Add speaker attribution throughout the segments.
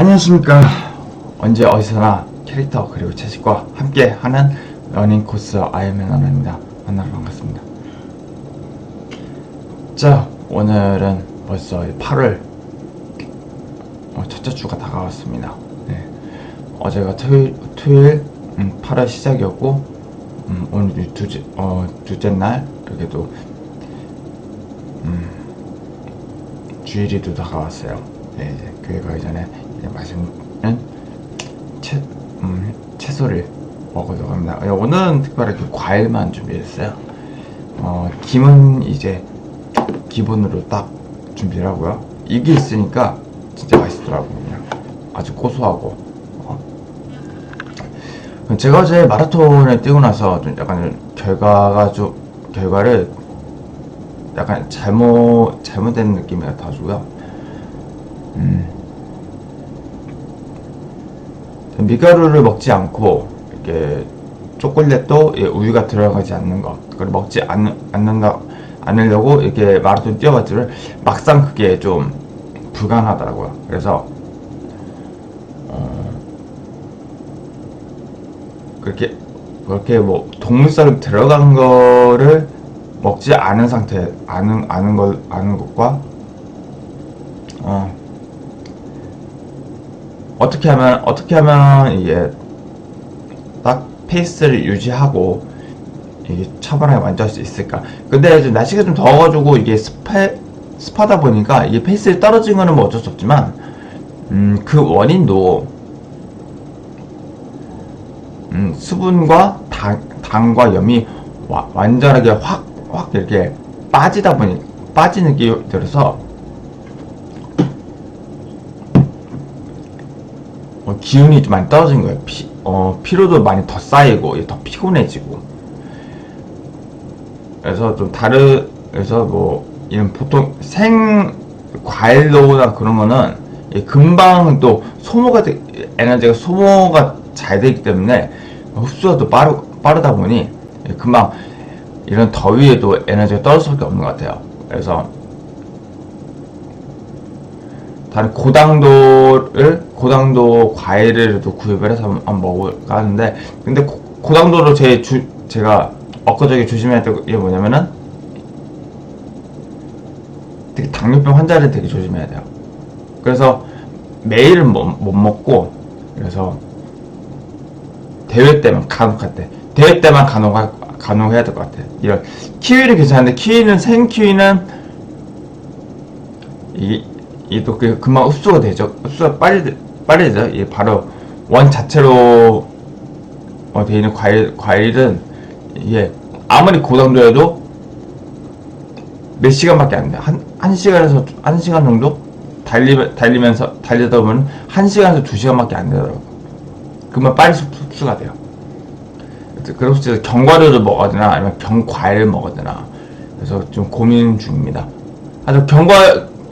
Speaker 1: 안녕하십니까. 언제 어디서나 캐릭터 그리고 채식과 함께 하는 러닝 코스 아이맨 언어입니다. 만나러 반갑습니다. 자 오늘은 벌써 8월 어, 첫째 주가 다가왔습니다. 네. 어제가 토요일, 토요일 음, 8월 시작이었고 음, 오늘 두째, 어, 둘째 날 그래도 음, 주일이도 다가왔어요. 네, 교회 가기 전에 맛있는 채, 음, 채소를 먹으려고 합니다. 예, 오늘은 특별하게 과일만 준비했어요. 어, 김은 이제 기본으로 딱 준비를 하고요. 이게 있으니까 진짜 맛있더라고요. 아주 고소하고. 어. 제가 어제 마라톤을 뛰고 나서 좀 약간 결과가 좀, 결과를 약간 잘못, 잘못된 느낌이 같아가지고요. 음. 밀가루를 먹지 않고 이렇게 초콜릿도 예, 우유가 들어가지 않는 것 그걸 먹지 않, 않는다 않으려고 이렇게 마라톤 뛰어봤지만 막상 그게 좀 불가능하더라고요. 그래서 어, 그렇게 그렇게 뭐 동물살이 들어간 거를 먹지 않은 상태 아는 아는 걸 아는 것과 어 어떻게 하면 어떻게 하면 이게 딱 페이스를 유지하고 이게 차분하게 완주할 수 있을까? 근데 좀 날씨가 좀 더워가지고 이게 습하 습하다 보니까 이게 페이스가 떨어진 거는 뭐 어쩔 수 없지만 음, 그 원인도 음, 수분과 당, 당과 염이 와- 완전하게 확, 확 이렇게 빠지다 보니 빠지는 게 들어서 어, 기운이 좀 많이 떨어진 거예요. 피, 어, 피로도 많이 더 쌓이고, 더 피곤해지고. 그래서 좀 다른, 그래서 뭐, 이런 보통 생 과일로나 그런 거는 금방 또 소모가, 되, 에너지가 소모가 잘 되기 때문에 흡수가 또 빠르, 빠르다 보니 금방 이런 더위에도 에너지가 떨어질 수밖에 없는 것 같아요. 그래서 다른 고당도를 고당도 과일을 또 구입을 해서 한번 먹을까 하는데 근데 고, 고당도로 제 주, 제가 엊그저께 조심해야 될 게 뭐냐면은 되게 당뇨병 환자를 되게 조심해야 돼요. 그래서 매일은 못, 못 먹고 그래서 대회 때만 간혹 할 때 대회 때만 간혹 간혹 해야 될 것 같아요. 이런 키위는 괜찮은데 키위는 생 키위는 이 이또 그 금방 흡수가 되죠. 흡수가 빨리 빨리 되죠. 이 바로 원 자체로 어, 되어 있는 과일 과일은 이게 아무리 고당도여도 몇 시간밖에 안 돼. 한, 한 시간에서 두- 한 시간 정도 달리 달리면서 달리다 보면 한 시간에서 두 시간밖에 안 되더라고. 그러면 빨리 흡- 흡수가 돼요. 그래서 진짜 견과류를 되나 아니면 견과일을 되나 그래서 좀 고민 중입니다. 아주 견과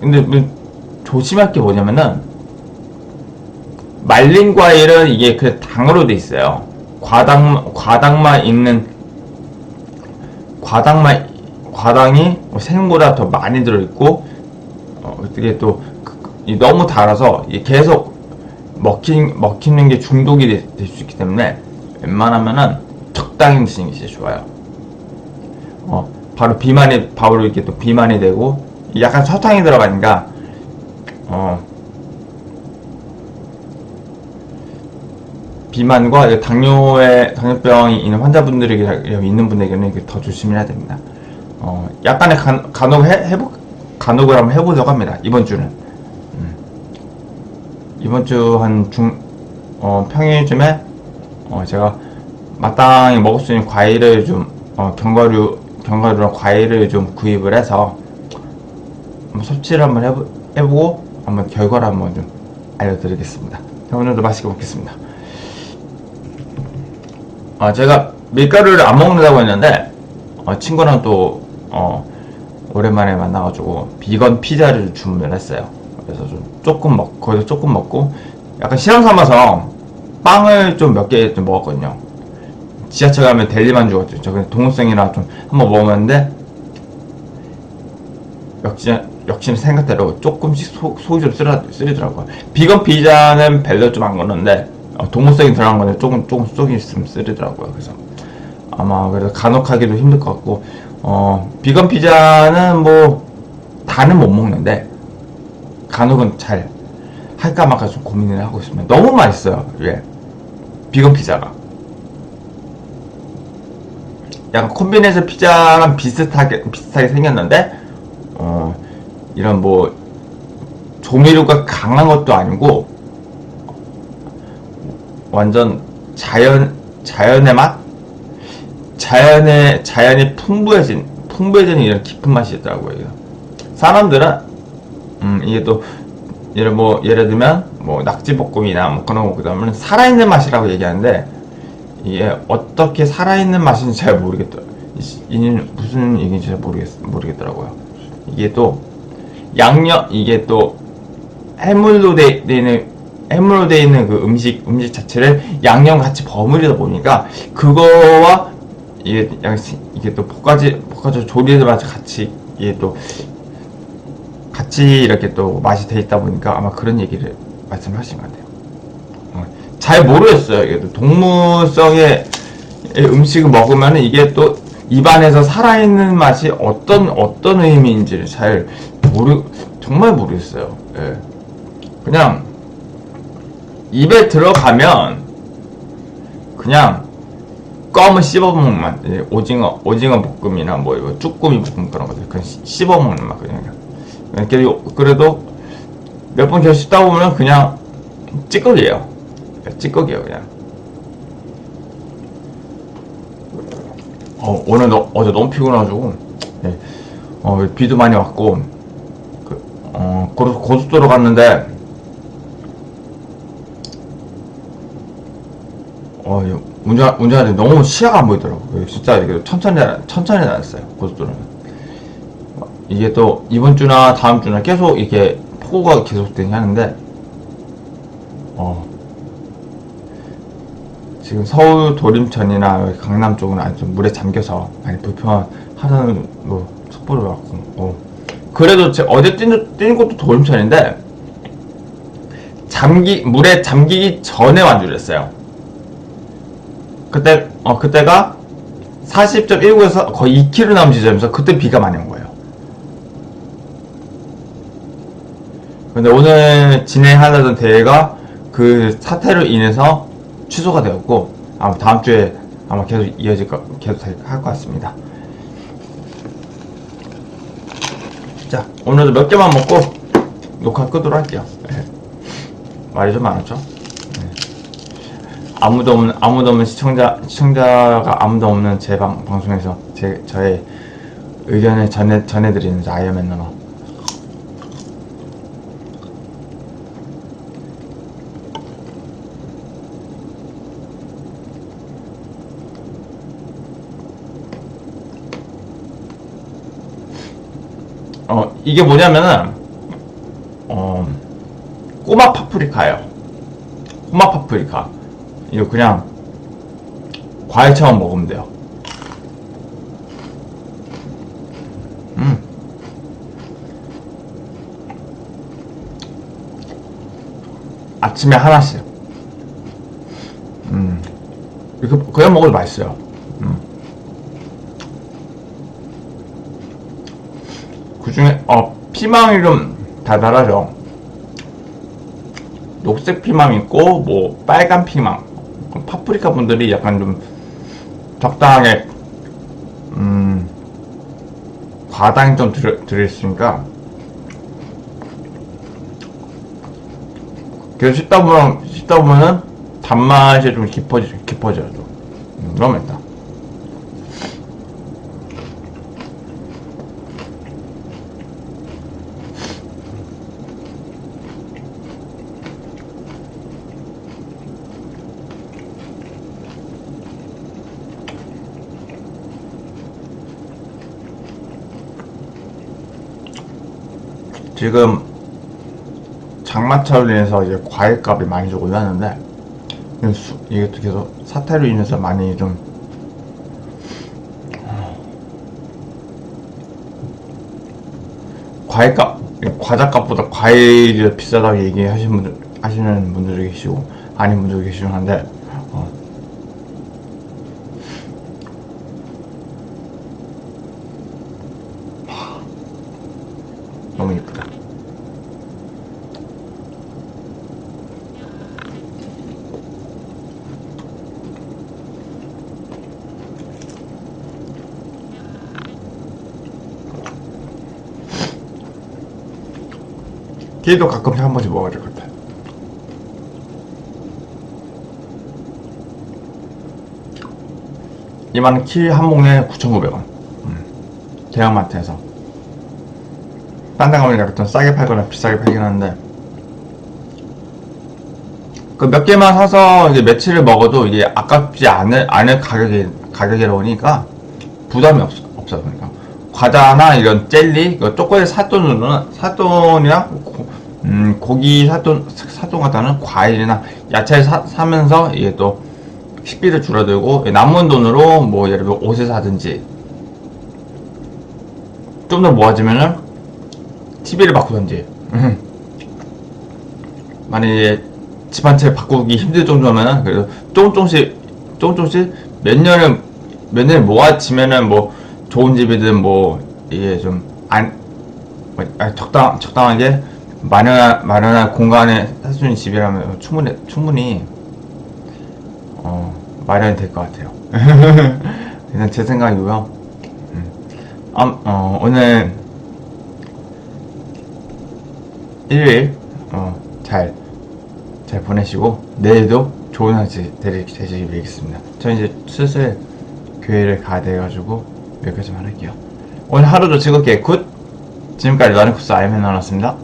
Speaker 1: 근데 뭐 조심할 게 뭐냐면은 말린 과일은 이게 그 당으로 돼 있어요. 과당 과당만 있는 과당만 과당이 뭐 생보다 더 많이 들어 있고 어, 어떻게 또 그- 이 너무 달아서 계속 먹힌 먹히는 게 중독이 될 수 있기 때문에 웬만하면은 적당히 드시는 게 진짜 좋아요. 어 바로 비만이 바로 이렇게 또 비만이 되고 약간 설탕이 들어가니까 어 비만과 당뇨에 당뇨병이 있는 환자분들에게 있는 분에게는 더 조심해야 됩니다. 어 약간의 간, 간혹 해, 해보 간혹을 한번 해보려고 합니다. 이번 주는 음. 이번 주 한 중 어, 평일쯤에 어, 제가 마땅히 먹을 수 있는 과일을 좀 어, 견과류 견과류랑 과일을 좀 구입을 해서 한번 섭취를 한번 해보, 해보고 한번 결과를 한번 좀 알려드리겠습니다. 자, 오늘도 맛있게 먹겠습니다. 아, 제가 밀가루를 안 먹는다고 했는데 어, 친구랑 또 어, 오랜만에 만나가지고 비건 피자를 주문을 했어요. 그래서 좀 조금 먹 거기서 조금 먹고 약간 시험 삼아서 빵을 좀 몇 개 좀 먹었거든요. 지하철 가면 델리만 주거든요. 저 그냥 동호생이라 좀 한번 먹었는데 역시 역시 생각대로 조금씩 속, 속이 좀 쓰라, 쓰리더라고요. 비건 피자는 밸런스 좀안 거는데 어, 동물성이 들어간 거는 조금 조금 속이 좀 쓰리더라고요. 그래서 아마 그래서 간혹하기도 힘들 것 같고 어 비건 피자는 뭐 다는 못 먹는데 간혹은 잘 할까 말까 좀 고민을 하고 있습니다. 너무 맛있어요. 예. 비건 피자가. 약간 콤비네이션 피자랑 비슷하게 비슷하게 생겼는데 어 이런 뭐 조미료가 강한 것도 아니고 완전 자연 자연의 맛 자연의 자연이 풍부해진 풍부해진 이런 깊은 맛이 있더라고요. 사람들은 음 이게 또 예를 뭐 예를 들면 뭐 낙지 볶음이나 뭐 그런 거 그다음에 살아있는 맛이라고 얘기하는데 이게 어떻게 살아있는 맛인지 잘 모르겠더. 이 무슨 얘기인지 잘 모르겠 모르겠더라고요. 이게 또 양념 이게 또 해물로 돼 있는 해물로 돼 있는 그 음식 음식 자체를 양념 같이 버무리다 보니까 그거와 이게 양 이게 또 볶아지 볶아져 맛이 같이 이게 또 같이 이렇게 또 맛이 돼 있다 보니까 아마 그런 얘기를 말씀하신 것 같아요. 어, 잘 모르겠어요. 이게 또 동물성의 음식을 먹으면 이게 또 입안에서 살아있는 맛이 어떤 어떤 의미인지를 잘 모르 정말 모르겠어요. 예. 그냥 입에 들어가면 그냥 껌을 씹어먹는 맛. 예, 오징어 오징어 볶음이나 뭐 이거 쭈꾸미 볶음 그런 것들 그냥 씹- 씹어먹는 맛 그냥. 그래도 그래도 몇 번 계속 씹다 보면 그냥 찌꺼기예요. 찌꺼기예요 그냥. 어, 오늘 너, 어제 너무 피곤해가지고, 예. 어, 비도 많이 왔고, 그, 어, 고속, 고속도로 갔는데, 어, 이 운전, 운전하는데 너무 시야가 안 보이더라고요. 진짜 천천히, 다- 천천히 다녔어요, 고속도로는. 어, 이게 또, 이번 주나 다음 주나 계속 이렇게 폭우가 계속되긴 하는데, 어, 지금 서울 도림천이나 강남 쪽은 좀 물에 잠겨서 많이 불편하다는 뭐 속보를 받고 어. 그래도 제 어제 뛴, 뛴 곳도 도림천인데 잠기 물에 잠기기 전에 완주했어요. 그때 어 그때가 40.19에서 거의 2km 남은 지점에서 그때 비가 많이 온 거예요. 근데 오늘 진행하려던 대회가 그 사태로 인해서 취소가 되었고 아마 다음 주에 아마 계속 이어질 거 계속 할 것 같습니다. 자 오늘도 몇 개만 먹고 녹화 끄도록 할게요. 네. 말이 좀 많았죠? 네. 아무도 없는 아무도 없는 시청자 시청자가 아무도 없는 제 방, 방송에서 제 저의 의견을 전해 전해드리는 아이언맨 너너. 어, 이게 뭐냐면은, 어, 꼬마 파프리카예요. 꼬마 파프리카. 이거 그냥 과일처럼 먹으면 돼요. 음. 아침에 하나씩. 음. 이거 그냥 먹어도 맛있어요. 음. 그 중에 어 피망이 좀 달달하죠. 녹색 피망 있고 뭐 빨간 피망, 파프리카 분들이 약간 좀 적당하게 음 과당이 좀 들, 들어있으니까 그래서 씹다 보면 씹다 보면은 단맛이 좀 깊어지 깊어져요. 좀. 음, 너무 맵다. 지금 장마철로 인해서 이제 과일값이 많이 주고 하는데 이게 또 계속 사태로 인해서 많이 좀 과일값, 과자값보다 과일이 더 비싸다고 얘기하시는 분들, 하시는 분들도 계시고, 아닌 분들도 계시긴 한데, 어. 하, 너무 예쁘다. 걔도 가끔씩 한 번씩 먹어야 될 것 같아. 이만 키 한 봉에 9,900원. 음. 대형마트에서. 딴 데 가면 보통 싸게 팔거나 비싸게 팔긴 하는데. 그 몇 개만 사서 이제 며칠을 먹어도 이게 아깝지 않을, 않을 가격이, 가격이라 보니까 부담이 없, 없어. 그러니까. 과자나 이런 젤리, 그 초콜릿 사돈으로는, 사돈이랑 고, 음, 고기 사돈, 사돈 같다는 과일이나 야채를 사, 사면서 이게 또 식비를 줄어들고 남은 돈으로 뭐 예를 들어 옷을 사든지 좀 더 모아지면은 TV를 바꾸든지 음. 만약에 집 한 채 바꾸기 힘들 정도면은 그래도 조금 조금씩 조금 조금씩 몇 년을 몇 년을 모아지면은 뭐 좋은 집이든 뭐 이게 좀안 적당 적당하게 마련 마련한 공간에 있는 집이라면 충분히 충분히 어, 마련이 될 것 같아요. 그냥 제 생각이고요. 음. 아, 어, 오늘 일요일 어, 잘, 잘 보내시고 내일도 좋은 하루 되시- 되시길 빌겠습니다. 저 이제 슬슬 교회를 가야 돼가지고 여기까지만 할게요. 오늘 하루도 즐겁게 굿! 지금까지 나는 쿠스 아이맨 나눴습니다.